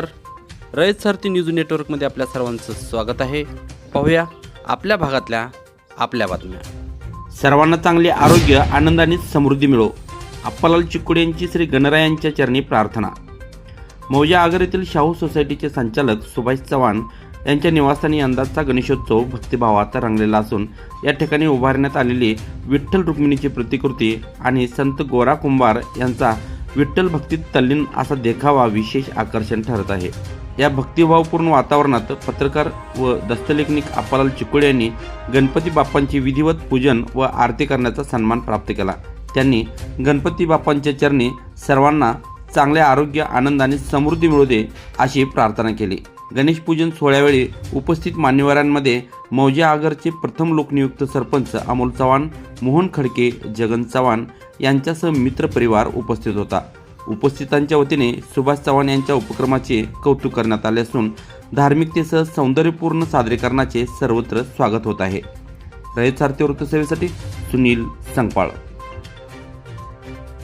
नमस्कार. रयत सारथी न्यूज नेटवर्कमध्ये आपल्या सर्वांचं स्वागत आहे. पाहूया आपल्या भागातल्या आपल्या बातम्या. सर्वांना चांगले आरोग्य आनंद आणि समृद्धी मिळो. अप्पालाल चिकुडे यांची श्री गणरायांच्या चरणी प्रार्थना. मौजा आगर येथील शाहू सोसायटीचे संचालक सुभाष चव्हाण यांच्या निवासस्थानी यंदाचा गणेशोत्सव भक्तिभावात रंगलेला असून या ठिकाणी उभारण्यात आलेली विठ्ठल रुक्मिणीची प्रतिकृती आणि संत गोरा कुंभार यांचा विठ्ठल भक्तीत तल्लीन असा देखावा विशेष आकर्षण ठरत आहे. या भक्तिभावपूर्ण वातावरणात पत्रकार व दस्तलेखनिक अप्पालाल चिकोळे यांनी गणपती बाप्पांचे विधिवत पूजन व आरती करण्याचा सन्मान प्राप्त केला. त्यांनी गणपती बाप्पांच्या चरणी सर्वांना चांगले आरोग्य आनंद आणि समृद्धी मिळू दे अशी प्रार्थना केली. गणेश पूजन सोहळ्यावेळी उपस्थित मान्यवरांमध्ये मौजे आगरचे प्रथम लोकनियुक्त सरपंच अमोल चव्हाण मोहन खडके जगन चव्हाण यांच्यासह मित्रपरिवार उपस्थित होता. उपस्थितांच्या वतीने सुभाष चव्हाण यांच्या उपक्रमाचे कौतुक करण्यात आले असून धार्मिकतेसह सौंदर्यपूर्ण सादरीकरणाचे सर्वत्र स्वागत होत आहे. रयत सारथी वृत्तसेवेसाठी सुनील संगपाळ.